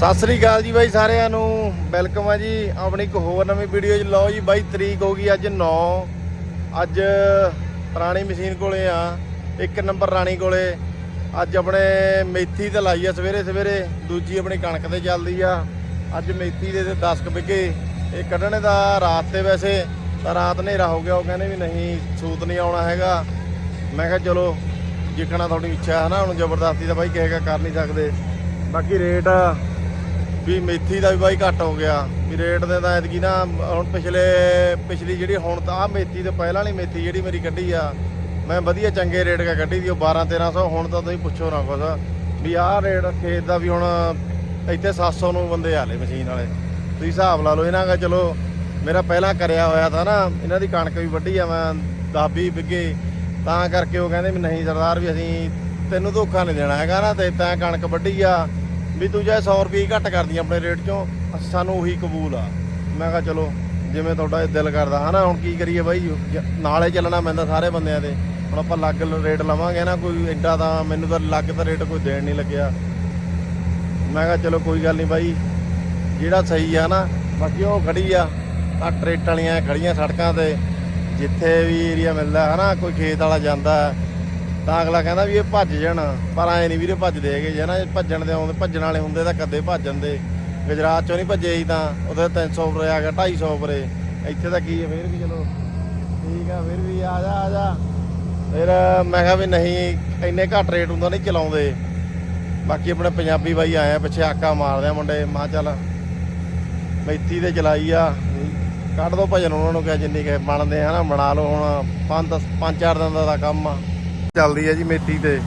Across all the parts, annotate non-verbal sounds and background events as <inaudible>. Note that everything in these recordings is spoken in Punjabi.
ਸਤਿ ਸ੍ਰੀ ਅਕਾਲ ਜੀ ਬਾਈ ਸਾਰਿਆਂ ਨੂੰ। ਵੈਲਕਮ ਆ ਜੀ ਆਪਣੀ ਇੱਕ ਹੋਰ ਨਵੀਂ ਵੀਡੀਓ 'ਚ ਲਓ ਜੀ ਬਾਈ, ਤਰੀਕ ਹੋ ਗਈ ਅੱਜ 9 ਅੱਜ ਪੁਰਾਣੀ ਮਸ਼ੀਨ ਕੋਲੇ ਆ। ਇੱਕ ਨੰਬਰ ਰਾਣੀ ਕੋਲੇ। ਅੱਜ ਆਪਣੇ ਮੇਥੀ ਤੇ ਲਾਈ ਆ ਸਵੇਰੇ ਸਵੇਰੇ। ਦੂਜੀ ਆਪਣੀ ਕਣਕ ਤੇ ਚੱਲਦੀ ਆ। ਅੱਜ ਮੇਥੀ ਦੇ ਤੇ 10 ਕੁ ਵਿਗੇ ਇਹ ਕੱਢਣੇ ਦਾ ਰਾਤ ਤੇ ਵੈਸੇ। ਤਾਂ ਰਾਤ ਹਨੇਰਾ ਹੋ ਗਿਆ, ਉਹ ਕਹਿੰਦੇ ਵੀ ਨਹੀਂ, ਸੂਤ ਨਹੀਂ ਆਉਣਾ ਹੈਗਾ। ਮੈਂ ਕਿਹਾ ਚਲੋ, ਜਿੱਕਣਾ ਤੁਹਾਡੀ ਇੱਛਾ ਹੈ ਨਾ, ਹੁਣ ਜ਼ਬਰਦਸਤੀ ਤਾਂ ਬਾਈ ਕਹੇਗਾ ਕਰ ਨਹੀਂ ਸਕਦੇ। ਬਾਕੀ ਰੇਟ ਵੀ ਮੇਥੀ ਦਾ ਵੀ ਬਾਈ ਘੱਟ ਹੋ ਗਿਆ। ਵੀ ਰੇਟ ਦੇ ਤਾਂ ਐਤਕੀ ਨਾ, ਹੁਣ ਪਿਛਲੇ, ਪਿਛਲੀ ਜਿਹੜੀ ਹੁਣ ਤਾਂ ਆ ਮੇਥੀ ਤੇ ਪਹਿਲਾਂ ਵਾਲੀ ਮੇਥੀ ਜਿਹੜੀ ਮੇਰੀ ਕੱਢੀ ਆ, ਮੈਂ ਵਧੀਆ ਚੰਗੇ ਰੇਟ ਕਾ ਕੱਢੀ ਦੀ ਉਹ 12 1300 ਹੁਣ ਤਾਂ ਤੁਸੀਂ ਪੁੱਛੋ ਨਾ ਕੁਛ। ਵੀ ਆਹ ਰੇਟ ਖੇਤ ਦਾ ਵੀ ਹੁਣ ਇੱਥੇ 700 ਨੂੰ ਬੰਦੇ ਆਲੇ ਮਸ਼ੀਨ ਵਾਲੇ। ਤੁਸੀਂ ਹਿਸਾਬ ਲਾ ਲਓ ਇਹਨਾਂ ਦਾ, ਚਲੋ, ਮੇਰਾ ਪਹਿਲਾਂ ਕਰਿਆ ਹੋਇਆ ਤਾਂ ਨਾ, ਇਹਨਾਂ ਦੀ ਕਣਕ ਵੀ ਵੱਢੀ ਆ ਮੈਂ 10 20 ਵਿੱਗੇ ਤਾਂ ਕਰਕੇ ਉਹ ਕਹਿੰਦੇ ਵੀ ਨਹੀਂ ਸਰਦਾਰ ਵੀ ਅਸੀਂ ਤੈਨੂੰ ਧੋਖਾ ਨਹੀਂ ਦੇਣਾ ਹੈਗਾ ਨਾ, ਤੇ ਤੈਂ ਕਣਕ ਵੱਢੀ ਆ। ਵੀ ਤੂੰ ਚਾਹੇ 100 ਰੁਪਏ ਘੱਟ ਕਰਦੀ ਆਪਣੇ ਰੇਟ ਚੋਂ, ਸਾਨੂੰ ਉਹੀ ਕਬੂਲ ਆ। ਮੈਂ ਕਿਹਾ ਚਲੋ, ਜਿਵੇਂ ਤੁਹਾਡਾ ਦਿਲ ਕਰਦਾ, ਹਨਾ? ਹੁਣ ਕੀ ਕਰੀਏ ਬਾਈ? ਜ- ਨਾਲੇ ਚੱਲਣਾ ਪੈਂਦਾ ਸਾਰੇ ਬੰਦਿਆਂ ਦੇ ਹੁਣ ਆਪਾਂ ਲੱਗ ਰੇਟ ਲਵਾਂਗੇ ਨਾ, ਕੋਈ ਐਡਾ ਤਾਂ ਮੈਨੂੰ ਤਾਂ ਲੱਗ ਤਾਂ ਰੇਟ ਕੋਈ ਦੇਣ ਨਹੀਂ ਲੱਗਿਆ। ਮੈਂ ਕਿਹਾ ਚਲੋ ਕੋਈ ਗੱਲ ਨਹੀਂ ਬਾਈ, ਜਿਹੜਾ ਸਹੀ ਆ ਨਾ, ਬਾਕੀ ਉਹ ਖੜੀ ਆ। ਆ ਟਰੇਟ ਵਾਲੀਆਂ ਖੜੀਆਂ ਸੜਕਾਂ ਤੇ, ਜਿੱਥੇ ਵੀ ਏਰੀਆ ਮਿਲਦਾ, ਹਨਾ? ਕੋਈ ਖੇਤ ਵਾਲਾ ਜਾਂਦਾ ਤਾਂ ਅਗਲਾ ਕਹਿੰਦਾ ਵੀ ਇਹ ਭੱਜ ਜਾਣ, ਪਰ ਐ ਨਹੀਂ ਵੀਰੇ ਭੱਜਦੇ ਹੈਗੇ, ਜੇ ਨਾ ਭੱਜਣ ਦੇ ਆਉਂਦੇ, ਭੱਜਣ ਵਾਲੇ ਹੁੰਦੇ ਤਾਂ ਕਦੇ ਭੱਜ ਜਾਂਦੇ। ਗੁਜਰਾਤ ਚੋਂ ਨਹੀਂ ਭੱਜੇ ਸੀ ਤਾਂ ਉਹਦੇ 300 ਰੁਪਏ ਆ ਗਿਆ 250 ਰੁਪਏ ਇੱਥੇ ਤਾਂ ਕੀ ਹੈ, ਫੇਰ ਵੀ ਚਲੋ। ਠੀਕ ਆ, ਫਿਰ ਵੀ ਆ ਜਾ ਆ ਜਾ। ਫਿਰ ਮੈਂ ਕਿਹਾ ਵੀ ਨਹੀਂ, ਇੰਨੇ ਘੱਟ ਰੇਟ ਹੁੰਦਾ ਨਹੀਂ ਚਲਾਉਂਦੇ। ਬਾਕੀ ਆਪਣੇ ਪੰਜਾਬੀ ਬਾਈ ਆਏ ਆ, ਪਿੱਛੇ ਆਕਾ ਮਾਰਦੇ ਆ ਮੁੰਡੇ, ਮਾ ਚੱਲ ਮੈਥੀ ਤੇ ਚਲਾਈ ਆ। ਕੱਢ ਦੋ ਭਜਨ, ਉਹਨਾਂ ਨੂੰ ਕਿਹਾ ਜਿੰਨੀ ਕਿ ਬਣਦੇ ਆ ਨਾ, ਬਣਾ ਲਓ ਹੁਣ, ਪੰਜ, ਦਸ, ਪੰਜ ਚਾਰ ਦਿਨ ਦਾ ਕੰਮ ਆ। ਚੱਲਦੀ ਆ ਜੀ ਮੇਥੀ ਤੇ।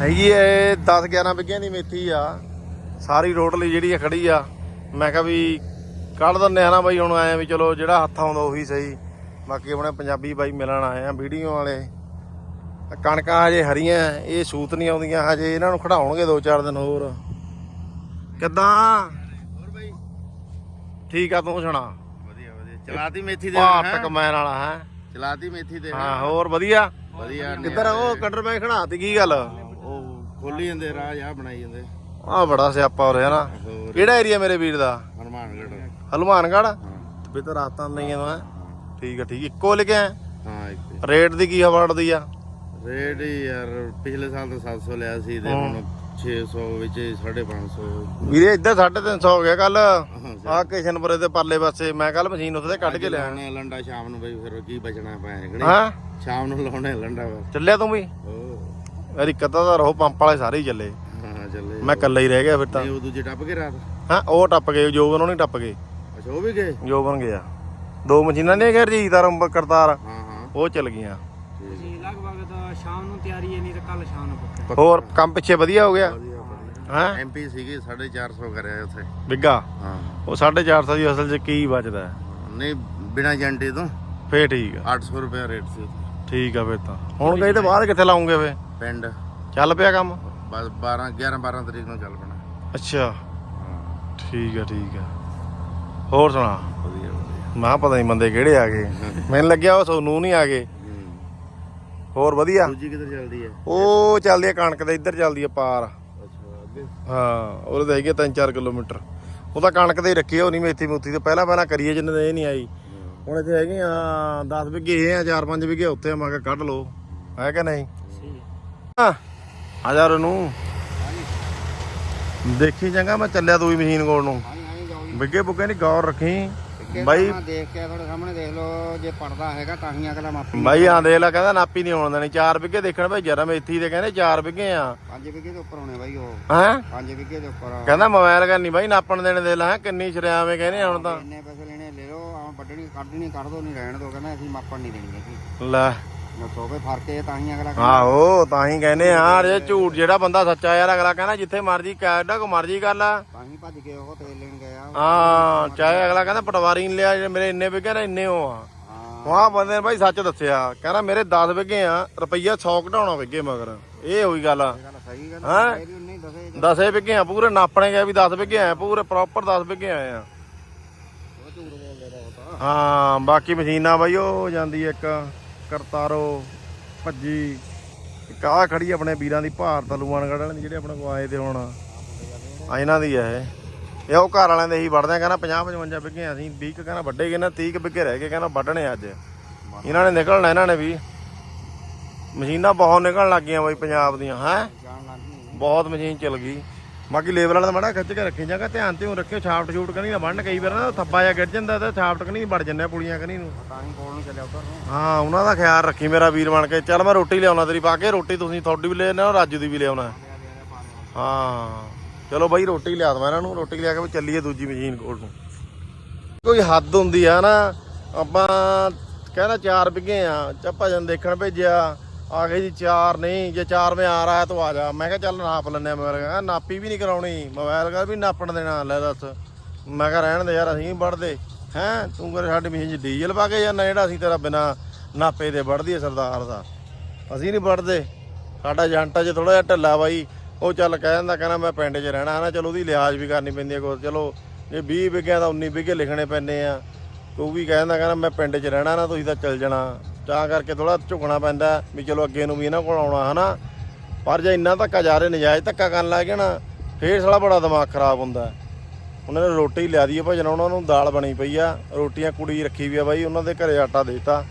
ਹੈਗੀ ਐ 10 11 ਵਿਗਿਆਂ ਦੀ ਮੇਥੀ ਆ। ਸਾਰੀ ਰੋਟਲੀ ਜਿਹੜੀ ਆ ਖੜੀ ਆ। ਮੈਂ ਕਿਹਾ ਵੀ ਕੱਢ ਦਿੰਨੇ ਆ ਨਾ ਬਾਈ ਹੁਣ ਆਏ ਵੀ ਚਲੋ ਜਿਹੜਾ ਹੱਥ ਆਉਂਦਾ ਉਹੀ ਸਹੀ। ਬਾਕੀ ਆਪਣੇ ਪੰਜਾਬੀ ਬਾਈ ਮਿਲਣ ਆਏ ਆ ਵੀਡੀਓ ਵਾਲੇ। ਕਣਕਾਂ ਹਜੇ ਹਰੀਆਂ ਇਹ ਸੂਤ ਨਹੀਂ ਆਉਂਦੀਆਂ ਹਜੇ ਇਹਨਾਂ ਨੂੰ ਖੜਾਉਣਗੇ 2-4 ਦਿਨ ਹੋਰ। ਕਿੱਦਾਂ? ਹੋਰ ਬਾਈ। ਠੀਕ ਆ ਤੂੰ ਸੁਣਾ। ਵਧੀਆ ਵਧੀਆ। ਚਲਾਤੀ ਮੇਥੀ ਦੇ ਭਾਰਤ ਕਮੈਨ ਵਾਲਾ ਹੈ? ਚਲਾਤੀ ਮੇਥੀ ਦੇ ਹਾਂ ਹੋਰ ਵਧੀਆ? ਵਧੀਆ ਕਿੱਧਰ ਉਹ? ਕਟਰ ਮੈਂ ਖੜਾਤੀ ਕੀ ਗੱਲ? ਉਹ ਖੋਲੀ ਜਾਂਦੇ ਰਾਹ ਆ ਬਣਾਈ ਜਾਂਦੇ। ਆ ਬੜਾ ਸਿਆਪਾ ਹੋ ਰਿਹਾ ਨਾ। ਕਿਹੜਾ ਏਰੀਆ ਮੇਰੇ ਵੀਰ ਦਾ? ਹਨੂਮਾਨਗੜ੍ਹ। ਹਲਮਾਨਗੜ ਹਾਂ। ਵੀ ਤਾਂ ਰਾਤਾਂ ਨਹੀਂ ਆ ਠੀਕ ਆ ਠੀਕ। ਇੱਕੋ ਲਿਖਿਆ ਹਾਂ? ਇੱਕ ਰੇਟ ਦੀ ਕੀ ਹਵਾ ਦੀ ਆ? ਰੇਟ ਯਾਰ ਪਿਛਲੇ ਸਾਲ ਤਾਂ 700 ਲਿਆ ਸੀ ਤੇ ਹੁਣ 600 ਵਿੱਚ 550 ਵੀਰੇ ਇੱਧਰ 350 ਹੋ ਗਿਆ ਕੱਲ ਆ ਕਿਸ਼ਨਪੁਰੇ ਦੇ ਪਰਲੇ ਪਾਸੇ ਮੈਂ ਕੱਲ ਮਸ਼ੀਨ ਉੱਥੇ ਤੇ ਕੱਢ ਕੇ ਲਿਆ ਲਾਉਣੇ ਲੰਡਾ ਸ਼ਾਮ ਨੂੰ ਬਈ ਫਿਰ ਕੀ ਬਚਣਾ ਪੈ ਗਣੀ ਹਾਂ। ਸ਼ਾਮ ਨੂੰ ਲਾਉਣੇ ਲੰਡਾ ਚੱਲਿਆ ਤੂੰ ਵੀ? ਪੰਪ ਵਾਲੇ ਸਾਰੇ ਹੀ ਚੱਲੇ। ਹਾਂ ਚੱਲੇ। ਮੈਂ ਇਕੱਲਾ ਹੀ ਰਹਿ ਗਿਆ ਫਿਰ ਤਾਂ। ਉਹ ਦੂਜੇ ਟੱਪ ਕੇ ਰਾਤ? ਹਾਂ ਉਹ ਟੱਪ ਗਏ ਜੋਬਨ ਉਹ ਨਹੀਂ ਟੱਪ ਗਏ। ਅੱਛਾ ਉਹ ਵੀ ਗਏ? ਜੋਬਨ ਗਿਆ। ਦੋ ਮਸ਼ੀਨਾਂ ਨੇ ਘਰ ਜੀ ਤਰਮ ਕਰਤਾਰ। ਹਾਂ ਹਾਂ। ਉਹ ਚੱਲ ਗਈਆਂ। ਜੀ ਲਗਭਗ ਤਾਂ ਸ਼ਾਮ ਨੂੰ ਤਿਆਰੀ ਹੈ ਨਹੀਂ ਤਾਂ ਕੱਲ ਸ਼ਾਮ ਨੂੰ। ਹੋਰ ਕੰਮ ਪਿੱਛੇ ਵਧੀਆ ਹੋ ਗਿਆ? ਹਾਂ? ਐਮਪੀ ਸੀਗੀ 450 ਕਰਿਆ ਉੱਥੇ। ਬਿੱਗਾ ਹਾਂ। ਉਹ 450 ਦੀ ਅਸਲ 'ਚ ਕੀ ਬਚਦਾ? ਹੈ? ਨਹੀਂ ਬਿਨਾ ਏਜੰਟੀ ਤੋਂ। ਫੇਰ ਠੀਕ ਆ। 800 ਰੁਪਏ ਰੇਟ ਸੀ ਉੱਥੇ। ਠੀਕ ਆ ਫੇਰ ਤਾਂ। ਹੁਣ ਗਏ ਤੇ ਬਾਅਦ ਕਿੱਥੇ ਲਾਉਂਗੇ ਫੇ ਪਿੰਡ। ਚੱਲ ਪਿਆ ਕੰਮ? ਬਸ 12 11 12 ਤਰੀਕ ਨੂੰ ਚੱਲ ਪੈਣਾ। ਅੱਛਾ। ਠੀਕ ਆ ਠੀਕ ਆ। ਹੋਰ ਸੁਣਾ? ਵਧੀਆ ਵਧੀਆ। ਮੈਂ ਕਿਹਾ ਪਤਾ ਨਹੀਂ ਬੰਦੇ ਕਿਹੜੇ ਆ ਗਏ। <laughs> ਮੈਨੂੰ ਲੱਗਿਆ ਉਹ ਸੋਨੂੰ ਨਹੀਂ ਆ ਗਏ। ਹੋਰ ਵਧੀਆ? ਦੂਜੀ ਕਿੱਧਰ ਚੱਲਦੀ ਹੈ? ਉਹ ਚੱਲਦੀ ਆ ਕਣਕ ਦੇ ਇੱਧਰ ਚੱਲਦੀ ਆ ਪਾਰ। ਅੱਛਾ ਅੱਗੇ। ਹਾਂ ਉਹਦੇ ਤਾਂ ਹੈਗੇ 3-4 ਕਿਲੋਮੀਟਰ। ਉਹ ਤਾਂ ਕਣਕ ਦੇ ਹੀ ਰੱਖੀ ਉਹ ਨਹੀਂ ਮੇਥੀ ਮੂਥੀ ਤੇ। ਪਹਿਲਾਂ ਪਹਿਲਾਂ ਕਰੀਏ ਜਿੰਨੇ ਦੇ ਇਹ ਨਹੀਂ ਆਈ। ਹੁਣ ਇੱਥੇ ਹੈਗੇ ਆ 10 ਵਿਗੇ ਇਹ ਆ 4-5 ਵਿਗੇ ਉੱਥੇ ਆ ਮੈਂ ਕਿਹਾ ਕੱਢ ਲਓ। ਹੈ ਕਿ ਨਹੀਂ? ਆ ਹਜ਼ਾਰ ਨੂੰ ਦੇਖੀ ਚੰਗਾ ਮੈਂ ਚੱਲਿਆ ਦੂਈ ਮਸ਼ੀਨ ਕੋਲ ਨੂੰ। ਹਾਂ ਹਾਂ ਵਿਗੇ ਬੁੱਗੇ ਨਹੀਂ ਗੌਰ ਰੱਖੀ। ਬਾਈ ਦੇਖ ਕੇ ਤੁਹਾਡੇ ਸਾਹਮਣੇ ਦੇਖ ਲਓ ਜੇ ਪੜਦਾ ਹੈਗਾ ਤਾਂ ਹੀ ਅਗਲਾ ਮਾਪੀ ਬਾਈ ਆਂਦੇ ਲਾ ਕਹਿੰਦਾ ਨਾਪੀ ਨਹੀਂ ਹੋਣ ਦੇਣੀ 4 ਵਿਗੇ ਦੇਖਣ ਭਾਈ ਜਰਾ ਮੇਥੀ ਦੇ ਕਹਿੰਦੇ 4 ਵਿਗੇ ਆ। 5 ਵਿਗੇ ਦੇ ਉੱਪਰ ਹੋਣੇ ਬਾਈ ਉਹ। ਹੈ? 5 ਵਿਗੇ ਦੇ ਉੱਪਰ। ਕਹਿੰਦਾ ਮੋਬਾਈਲ ਕਰਨੀ ਬਾਈ ਨਾਪਣ ਦੇਣੇ ਦੇ ਲਾ ਕਿੰਨੀ ਸ਼ਰਿਆਵੇਂ ਕਹਿੰਦੇ ਹੁਣ ਤਾਂ। ਇੰਨੇ ਪੈਸੇ ਲੈਣੇ ਲੈ ਲਓ ਆ ਵੱਢਣੀ ਕੱਢਣੀ ਕੱਢ ਦੋ ਨਹੀਂ ਰਹਿਣ ਦੋ ਕਹਿੰਦਾ ਅਸੀਂ ਮਾਪਣ ਨਹੀਂ ਦੇਣੀ ਹੈਗੀ। ਲੈ। ਫ਼ਰਕ ਤਾਂ ਹੀ ਅਗਲਾ ਆਹੋ ਤਾਂ ਹੀ ਕਹਿੰਦੇ ਆ ਜੇ ਝੂਠ ਜਿਹੜਾ ਬੰਦਾ ਸੱਚਾ ਯਾਰ ਅਗਲਾ ਕਹਿੰਦਾ ਜਿੱਥੇ ਮਰਜ਼ੀ ਕਿੱਡਾ ਕੋ ਮਰਜ਼ੀ ਕਰ ਲਾ। ਤਾਂ ਹੀ ਭੱਜ ਕੇ ਉਹ ਤੇਲ ਲੈਣ ਗਿਆ। ਹਾਂ ਚਾਹੇ ਅਗਲਾ ਕਹਿੰਦਾ ਪਟਵਾਰੀ ਨਹੀਂ ਲਿਆ ਮੇਰੇ ਇੰਨੇ ਵਿਗੇ ਨਾ ਇੰਨੇ ਹੋ ਆ। ਵਾਹ ਬੰਦੇ ਨੇ ਭਾਈ ਸੱਚ ਦੱਸਿਆ। ਕਹਿੰਦਾ ਮੇਰੇ 10 ਵਿਗੇ ਆ ਰੁਪਈਆ 100 ਘਟਾਉਣਾ ਵਿਗੇ ਮਗਰ। ਇਹ ਹੋਈ ਗੱਲ ਆ। ਹਾਂ। ਦਸੇ 10 ਵਿਗੇ ਆ ਪੂਰੇ ਨਾਪਣੇ ਗਏ ਵੀ 10 ਵਿਗੇ ਆ ਪੂਰੇ ਪ੍ਰੋਪਰ 10 ਵਿਗੇ ਆਏ ਆ। ਹਾਂ ਬਾਕੀ ਮਸ਼ੀਨਾਂ ਬਾਈ ਉਹ ਜਾਂਦੀ ਇੱਕ। ਕਰਤਾਰੋ, ਭੱਜੀ। ਇੱਕ ਆਹ ਖੜੀ ਆਪਣੇ ਵੀਰਾਂ ਦੀ ਭਾਰਤ ਹਲੂਮਾਨਗੜ੍ਹ ਵਾਲਿਆਂ ਦੀ ਜਿਹੜੇ ਆਪਣੇ ਕੋ ਆਏ ਤੇ ਹੁਣ। ਆ ਇਹਨਾਂ ਦੀ ਹੈ ਇਹ। ਇਹ ਉਹ ਘਰ ਵਾਲਿਆਂ ਦੇ ਹੀ ਵੜਦੇ ਆ, ਕਹਿੰਦਾ 50 55 ਬਿੱਗੇ ਅਸੀਂ 20 ਕੁ ਕਹਿੰਦਾ ਵੱਡੇ ਗਏ ਨਾ 30 ਕੁ ਬਿੱਗੇ ਰਹਿ ਗਏ, ਕਹਿੰਦਾ ਵੱਢਣੇ ਅੱਜ। ਇਹਨਾਂ ਨੇ ਨਿਕਲਣਾ ਇਹਨਾਂ ਨੇ ਵੀ। ਮਸ਼ੀਨਾਂ ਬਹੁਤ ਨਿਕਲਣ ਲੱਗ ਗਈਆਂ ਬਾਈ ਪੰਜਾਬ ਦੀਆਂ, ਹੈ? ਬਹੁਤ ਮਸ਼ੀਨ ਚੱਲ ਗਈ। ਬਾਕੀ ਲੇਬਰ ਵਾਲਾ ਮਾੜਾ ਖਿੱਚ ਕੇ ਰੱਖੀ ਜਾਂਗਾ ਧਿਆਨ ਤੇ ਰੱਖਿਓ ਛਾਪਟ ਛੂਟ ਕਨੀ ਨਾ ਬੰਨ ਕਈ ਵਾਰ ਨਾ ਥੱਬਾ ਜਾਂ ਗਿਰ ਜਾਂਦਾ ਤੇ ਛਾਪਟ ਕਨੀ ਵੜ ਜੰਨੇ ਆ ਪੁਲੀਆਂ ਕਨੀ ਨੂੰ। ਤਾਂ ਹੀ ਕੋਲ ਨੂੰ ਚੱਲਿਆ ਉਧਰ ਨੂੰ। ਹਾਂ ਉਹਨਾਂ ਦਾ ਖਿਆਲ ਰੱਖੀ ਮੇਰਾ ਵੀਰ ਬਣ ਕੇ। ਚੱਲ ਮੈਂ ਰੋਟੀ ਲਿਆਉਣਾ ਤੇਰੀ ਪਾ ਕੇ ਰੋਟੀ ਤੁਸੀਂ ਤੁਹਾਡੀ ਵੀ ਲੈ ਆਉਣਾ ਰਾਜੂ ਦੀ ਵੀ ਲਿਆਉਣਾ ਹਾਂ ਚਲੋ ਬਾਈ ਰੋਟੀ ਲਿਆ ਦਵਾਂ ਇਹਨਾਂ ਨੂੰ ਰੋਟੀ ਲਿਆ ਕੇ ਵੀ ਚੱਲੀਏ ਦੂਜੀ ਮਸ਼ੀਨ ਕੋਲ ਨੂੰ। ਕੋਈ ਹੱਦ ਹੁੰਦੀ ਆ ਨਾ ਆਪਾਂ ਕਹਿੰਦਾ ਚਾਰ ਵਿਗੇ ਆ ਚੱਪਾ ਭਜਨ ਦੇਖਣ ਭੇਜਿਆ। ਆ ਗਏ ਜੀ ਚਾਰ, ਨਹੀਂ, ਜੇ ਚਾਰ ਮੈਂ ਆ ਰਹਾ ਤੂੰ ਆ ਜਾ। ਮੈਂ ਕਿਹਾ ਚੱਲ ਨਾਪ ਲੈਨੇ ਆ ਮੋਬਾਈਲ ਕਹਿੰਦਾ ਨਾਪੀ ਵੀ ਨਹੀਂ ਕਰਾਉਣੀ। ਮੋਬਾਈਲ ਕਰ ਵੀ ਨਾਪਣ ਦੇਣਾ, ਲੈ ਦੱਸ। ਮੈਂ ਕਿਹਾ ਰਹਿਣ ਦੇ ਯਾਰ, ਅਸੀਂ ਨਹੀਂ ਵੜਦੇ ਹੈਂ, ਤੂੰ ਕਰ ਸਾਡੀ ਮਸ਼ੀਨ 'ਚ ਡੀਜ਼ਲ ਪਾ ਕੇ ਜਾਂਦਾ ਜਿਹੜਾ ਅਸੀਂ ਤੇਰਾ ਬਿਨਾ ਨਾਪੇ ਦੇ ਵੜਦੀ ਹੈ ਸਰਦਾਰ ਦਾ। ਅਸੀਂ ਨਹੀਂ ਵੜਦੇ ਸਾਡਾ ਏਜੰਟ 'ਚ ਥੋੜਾ ਜਿਹਾ ਢਿੱਲਾ ਬਾਈ, ਉਹ ਚੱਲ ਕਹਿ ਦਿੰਦਾ, ਕਹਿੰਦਾ ਮੈਂ ਪਿੰਡ 'ਚ ਰਹਿਣਾ। ਹੈ ਨਾ ਚਲੋ ਉਹਦੀ ਲਿਹਾਜ਼ ਵੀ ਕਰਨੀ ਪੈਂਦੀ ਹੈ ਕੋਈ ਚਲੋ, ਜੇ 20 ਵਿਗਿਆ ਤਾਂ 19 ਵਿਗੇ ਲਿਖਣੇ ਪੈਂਦੇ ਆ। ਤੂੰ ਵੀ ਕਹਿ ਦਿੰਦਾ, ਕਹਿੰਦਾ ਮੈਂ ਪਿੰਡ 'ਚ ਰਹਿਣਾ ਨਾ, ਤੁਸੀਂ ਤਾਂ ਚੱਲ ਜਾਣਾ। ਤਾਂ ਕਰਕੇ ਥੋੜਾ ਝੁਕਣਾ ਪੈਂਦਾ ਵੀ ਚਲੋ ਅੱਗੇ ਨੂੰ ਵੀ ਇਹਨਾਂ ਕੋਲ ਆਉਣਾ, ਹਨਾ? ਪਰ ਜੇ ਇੰਨਾ ਧੱਕਾ ਜਾ ਰਹੇ, ਨਜਾਇਜ਼ ਧੱਕਾ ਕਰਨ ਲੱਗ ਗਿਆ ਨਾ, ਫੇਰ ਸਾਲਾ ਬੜਾ ਦਿਮਾਗ ਖਰਾਬ ਹੁੰਦਾ ਉਹਨਾਂ ਨੇ ਰੋਟੀ ਲਿਆ ਦੀ ਆ ਭਜਨ ਉਹਨਾਂ ਨੂੰ ਦਾਲ ਬਣੀ ਪਈ ਆ, ਰੋਟੀਆਂ ਕੁੜੀ ਰੱਖੀ ਵੀ ਆ ਬਾਈ, ਉਹਨਾਂ ਦੇ ਘਰੇ ਆਟਾ ਦੇਤਾ।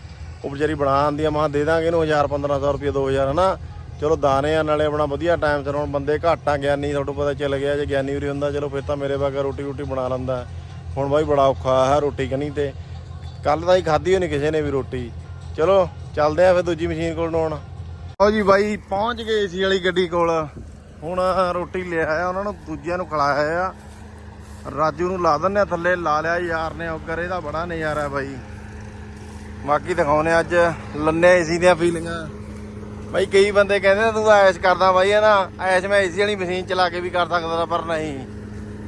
ਉਹ ਵਿਚਾਰੀ ਬਣਾ ਆਂਦੀ ਆ, ਮਾਂ ਦੇ ਦਾਂਗੇ ਇਹਨੂੰ 1000 1500 ਰੁਪਏ 2000 ਹਨਾ? ਚਲੋ ਦਾਣੇ ਆ, ਨਾਲੇ ਆਪਣਾ ਵਧੀਆ ਟਾਈਮ ਤੇ ਹੁਣ ਬੰਦੇ ਘੱਟ ਆ, ਗਿਆਨੀ ਤੁਹਾਨੂੰ ਪਤਾ ਚੱਲ ਗਿਆ, ਜੇ ਗਿਆਨੀ ਉਰੀ ਹੁੰਦਾ, ਚਲੋ ਫਿਰ ਤਾਂ ਮੇਰੇ ਵਰਗਾ ਰੋਟੀ ਰੋਟੀ ਬਣਾ ਲੈਂਦਾ। ਹੁਣ ਬਾਈ ਬੜਾ ਔਖਾ ਹੈ ਰੋਟੀ ਕਨੀ ਤੇ। ਕੱਲ ਤਾਂ ਹੀ ਖਾਧੀ ਹੋਣੀ ਕਿਸੇ ਨੇ ਵੀ ਰੋਟੀ। ਚਲੋ, ਚੱਲਦੇ ਆ ਫਿਰ ਦੂਜੀ ਮਸ਼ੀਨ ਕੋਲ ਨੂੰ ਹੁਣ ਆਓ ਜੀ ਬਾਈ, ਪਹੁੰਚ ਗਏ ਏਸੀ ਵਾਲੀ ਗੱਡੀ ਕੋਲ। ਹੁਣ ਰੋਟੀ ਲੈ ਆਇਆ ਉਹਨਾਂ ਨੂੰ ਦੂਜਿਆਂ ਨੂੰ ਖਿਲਾਇਆ ਆ। ਰਾਜੂ ਨੂੰ ਲਾ ਦਿੰਨੇ ਆ ਥੱਲੇ, ਲਾ ਲਿਆ ਯਾਰ ਨੇ ਉੱਗਰ ਇਹਦਾ ਬੜਾ ਨਜ਼ਾਰਾ ਬਾਈ। ਬਾਕੀ ਦਿਖਾਉਨੇ ਅੱਜ ਲੰਨੇ ਏਸੀ ਦੀਆਂ ਫੀਲਿੰਗਾਂ ਬਾਈ, ਕਈ ਬੰਦੇ ਕਹਿੰਦੇ ਤੂੰ ਐਸ਼ ਕਰਦਾ ਬਾਈ, ਹੈ ਨਾ? ਐਸ਼ ਮੈਂ ਏਸੀ ਵਾਲੀ ਮਸ਼ੀਨ ਚਲਾ ਕੇ ਵੀ ਕਰ ਸਕਦਾ, ਪਰ ਨਹੀਂ।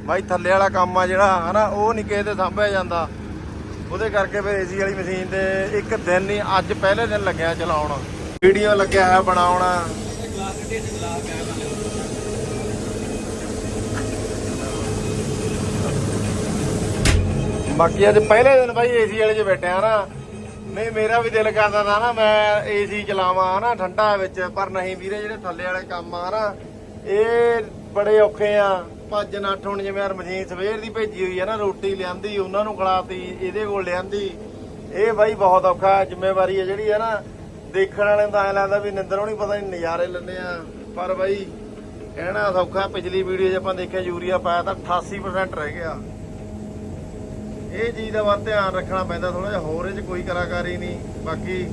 ਬਾਈ, ਥੱਲੇ ਵਾਲਾ ਕੰਮ ਆ ਜਿਹੜਾ ਹਨਾ ਉਹ ਨਹੀਂ ਕਿਸੇ ਤੇ ਸਾਂਭਿਆ ਜਾਂਦਾ। ਉਹਦੇ ਕਰਕੇ ਫਿਰ ਏਸੀ ਵਾਲੀ ਮਸ਼ੀਨ ਤੇ ਇੱਕ ਦਿਨ ਨਹੀਂ ਅੱਜ ਪਹਿਲੇ ਦਿਨ ਲੱਗਿਆ ਚਲਾਉਣ। ਵੀਡੀਓ ਲੱਗਿਆ ਹੈ ਬਣਾਉਣ। ਬਾਕੀ ਅੱਜ ਪਹਿਲੇ ਦਿਨ ਬਾਈ ਏਸੀ ਵਾਲੇ 'ਚ ਬੈਠਿਆ ਨਾ। ਨਹੀਂ, ਮੇਰਾ ਵੀ ਦਿਲ ਕਰਦਾ ਤਾ ਨਾ ਮੈਂ ਏਸੀ ਚਲਾਵਾਂ ਨਾ ਠੰਡਾ ਵਿੱਚ, ਪਰ ਨਹੀਂ ਵੀਰੇ, ਜਿਹੜੇ ਥੱਲੇ ਵਾਲੇ ਕੰਮ ਆ ਨਾ, ਇਹ ਬੜੇ ਔਖੇ ਆ। ਭੱਜ ਨੱਠ ਹੁਣ ਜਿਵੇਂ ਯਾਰ ਮਸ਼ੀਨ ਸਵੇਰ ਦੀ ਭੇਜੀ ਹੋਈ ਆ ਨਾ, ਰੋਟੀ ਲਿਆਂਦੀ, ਉਹਨਾਂ ਨੂੰ ਖਿਲਾਤੀ, ਇਹਦੇ ਕੋਲ ਲਿਆਂਦੀ। ਇਹ ਬਾਈ ਬਹੁਤ ਔਖਾ ਜ਼ਿੰਮੇਵਾਰੀ ਹੈ ਜਿਹੜੀ ਹੈ ਨਾ, ਦੇਖਣ ਵਾਲੇ ਨੂੰ ਤਾਂ ਐ ਲੱਗਦਾ ਵੀ ਨਿੰਦਰੋਂ ਨਹੀਂ ਪਤਾ ਨਹੀਂ ਨਜ਼ਾਰੇ ਲੈਂਦੇ ਆ। ਪਰ ਬਾਈ, ਕਹਿਣਾ ਸੌਖਾ, ਪਿਛਲੀ ਵੀਡੀਓ 'ਚ ਆਪਾਂ ਦੇਖਿਆ ਯੂਰੀਆ ਪਾਇਆ ਤਾਂ 88% ਰਹਿ ਗਿਆ। ਇਹ ਚੀਜ਼ ਦਾ ਵੱਧ ਧਿਆਨ ਰੱਖਣਾ ਪੈਂਦਾ ਥੋੜਾ ਜਿਹਾ, ਹੋਰ ਇਹ 'ਚ ਕੋਈ ਕਲਾਕਾਰੀ ਨਹੀਂ ਬਾਕੀ